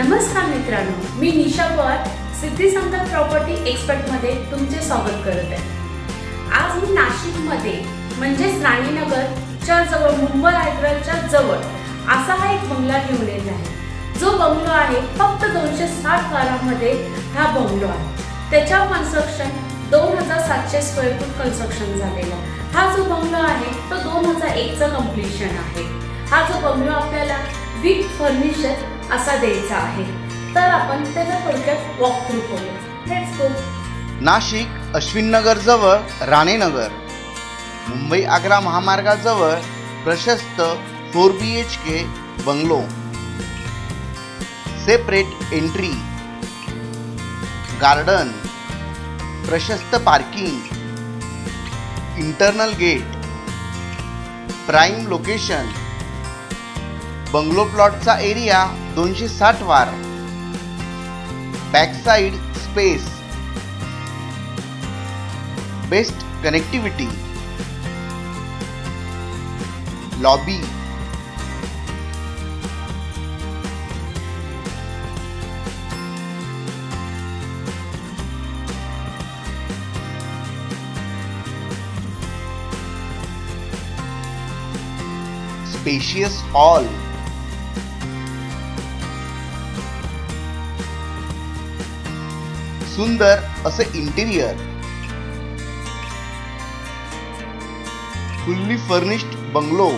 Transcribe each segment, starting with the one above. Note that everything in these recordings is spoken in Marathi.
नमस्कार मित्रांनो मी निशा पवार सिद्धी संगत प्रॉपर्टी एक्सपर्टमध्ये तुमचे स्वागत करत. आहे आज मी नाशिकमध्ये म्हणजेच राणीनगरच्या जवळ मुंबई आयग्राच्या जवळ असा हा एक बंगला घेऊन येत आहे. जो बंगलो आहे फक्त दोनशे साठ बारामध्ये हा बंगलो आहे. त्याच्या कन्स्ट्रक्शन दोन हजार सातशे स्क्वेअर फूट कन्स्ट्रक्शन झालेला हा जो बंगलो आहे तो दोन हजार एकचं कम्प्लिशन आहे. हा जो बंगलो आपल्याला विथ फर्निचर असा द्यायचा आहे. तर आपण त्याचा थोडक्यात वॉक थ्रू करूया नाशिक अश्विननगर जवळ राणेनगर मुंबई आग्रा महामार्गाजवळ प्रशस्त four B H K bungalow separate entry garden प्रशस्त parking internal gate prime location bungalow प्लॉटचा area दोनशे साठ वार. Backside space. Best connectivity. Lobby. Spacious hall. सुंदर असे interior fully furnished bungalow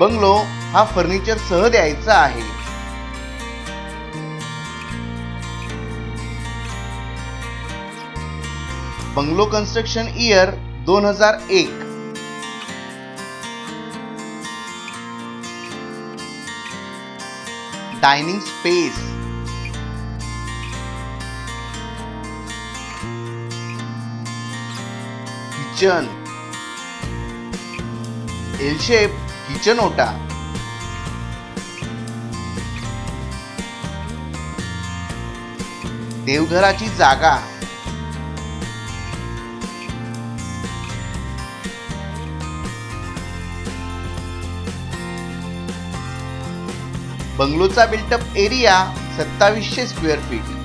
bungalow हा फर्निचर सह द्यायचा आहे. बंगलो कन्स्ट्रक्शन इयर दोन हजार एक. Dining space kitchen L shape kitchen ओटा देवघराची जागा बंगलोचा built up area सत्तावीसशे square feet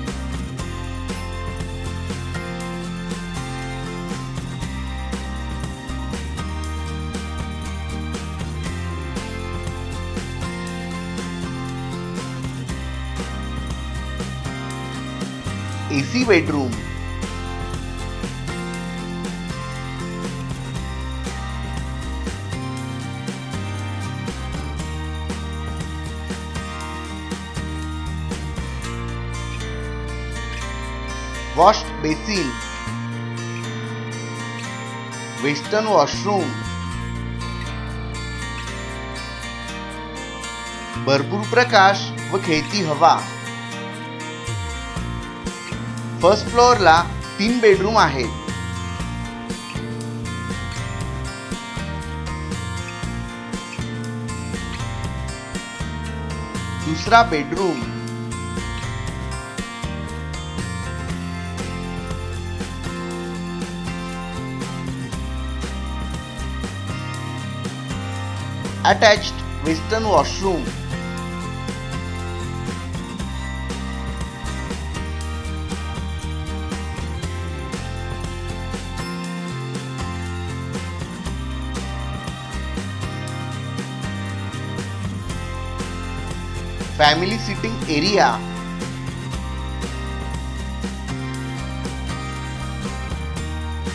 AC bedroom wash basin western washroom भरपूर प्रकाश व खेळती हवा फर्स्ट फ्लोअरला तीन बेडरूम आहेत. दुसरा bedroom. Attached western washroom family sitting area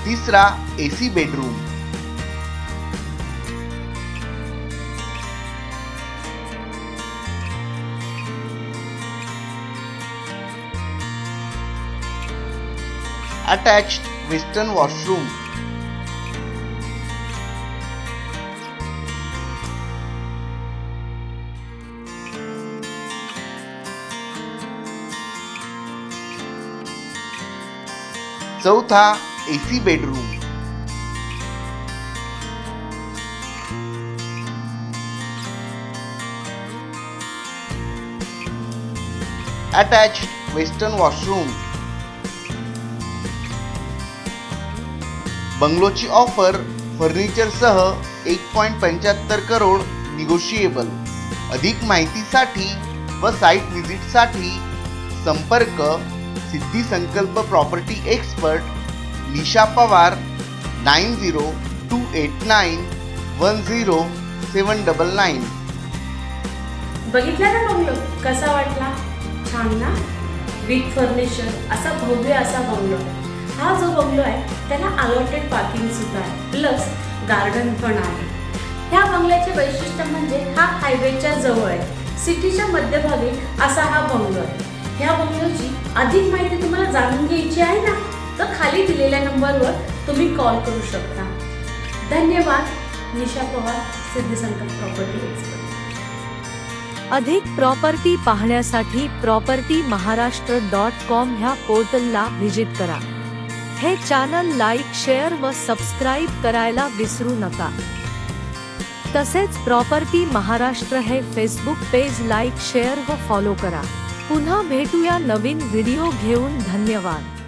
तिसरा AC bedroom attached western washroom चौथा AC bedroom. Attach western washroom बंगलोची offer फर्निचरसह एक पॉईंट पंच्याहत्तर करोड निगोशिएबल अधिक माहितीसाठी व साईट व्हिजिटसाठी संपर्क Siddhi Sankalp property expert Nisha Pawar nine zero two eight nine one zero seven double nine. बघितला ना बंगलो कसा वाटला? छान ना? विथ फर्निचर असा भव्य असा बंगलो. हा जो बंगलो आहे त्याला अलॉटेड पार्किंग सुद्धा आहे. प्लस गार्डन पण आहे. ह्या बंगल्याचे वैशिष्ट्य म्हणजे हा हायवेच्या जवळ आहे. सिटीच्या मध्यभागी असा हा बंगलो आहे. ह्या बंगलोची अधिक माहिती तुम्हाला जाणून घ्यायची आहे ना तर खाली दिलेल्या नंबरवर तुम्ही कॉल करू शकता. धन्यवाद. निशा पवार सिद्धिसंकट प्रॉपर्टी एक्सपर्ट अधिक प्रॉपर्टी पाहण्यासाठी प्रॉपर्टी महाराष्ट्र डॉट कॉम ह्या पोर्टलला व्हिजिट करा. हे चॅनल लाईक शेअर व सबस्क्राईब करायला विसरू नका. तसेच प्रॉपर्टी महाराष्ट्र हे फेसबुक पेज लाईक शेअर व फॉलो करा. पुन्हा भेटूया नवीन व्हिडिओ घेऊन. धन्यवाद.